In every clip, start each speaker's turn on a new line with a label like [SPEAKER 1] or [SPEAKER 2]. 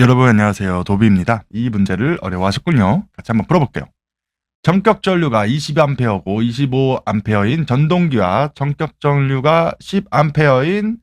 [SPEAKER 1] 여러분 안녕하세요. 도비입니다. 이 문제를 어려워하셨군요. 같이 한번 풀어볼게요. 전격 전류가 22A고 25A인 전동기와 전격 전류가 10A인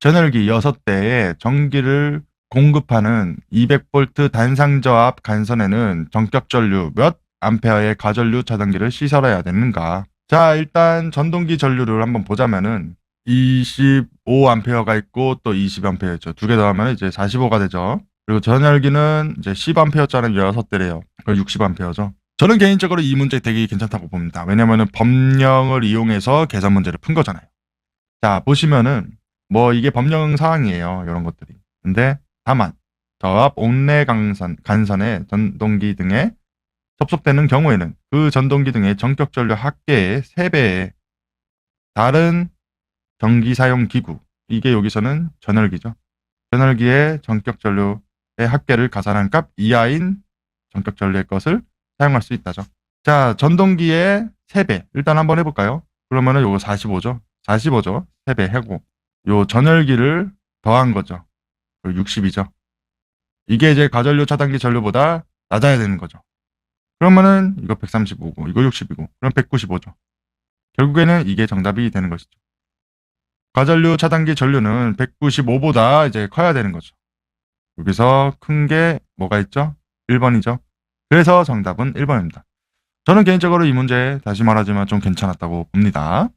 [SPEAKER 1] 전열기 6대에 전기를 공급하는 200V 단상저압 간선에는 전격 전류 몇 암페어의 가전류 차단기를 시설해야 되는가? 자, 일단 전동기 전류를 한번 보자면은 25A가 있고 또 20A 있죠. 두 개 더하면 이제 45가 되죠. 그리고 전열기는 이제 10A짜리 6대래요. 그 60A죠. 저는 개인적으로 이 문제 되게 괜찮다고 봅니다. 왜냐면은 법령을 이용해서 계산 문제를 푼 거잖아요. 자, 보시면은 뭐 이게 법령 사항이에요. 이런 것들이. 근데 다만 저압 온내 강선, 간선의 전동기 등에 접속되는 경우에는 그 전동기 등의 전격 전류 합계의 3배의 다른 전기 사용 기구 이게 여기서는 전열기죠. 전열기의 전격 전류의 합계를 가산한 값 이하인 전격 전류의 것을 사용할 수 있다죠. 자, 전동기의 3배. 일단 한번 해볼까요? 그러면은 요거 45죠. 45죠. 3배 해고. 요 전열기를 더한 거죠. 60이죠. 이게 이제 가전류 차단기 전류보다 낮아야 되는 거죠. 그러면은 이거 135고, 이거 60이고, 그럼 195죠. 결국에는 이게 정답이 되는 것이죠. 가전류 차단기 전류는 195보다 이제 커야 되는 거죠. 여기서 큰 게 뭐가 있죠? 1번이죠. 그래서 정답은 1번입니다. 저는 개인적으로 이 문제 다시 말하지만 좀 괜찮았다고 봅니다.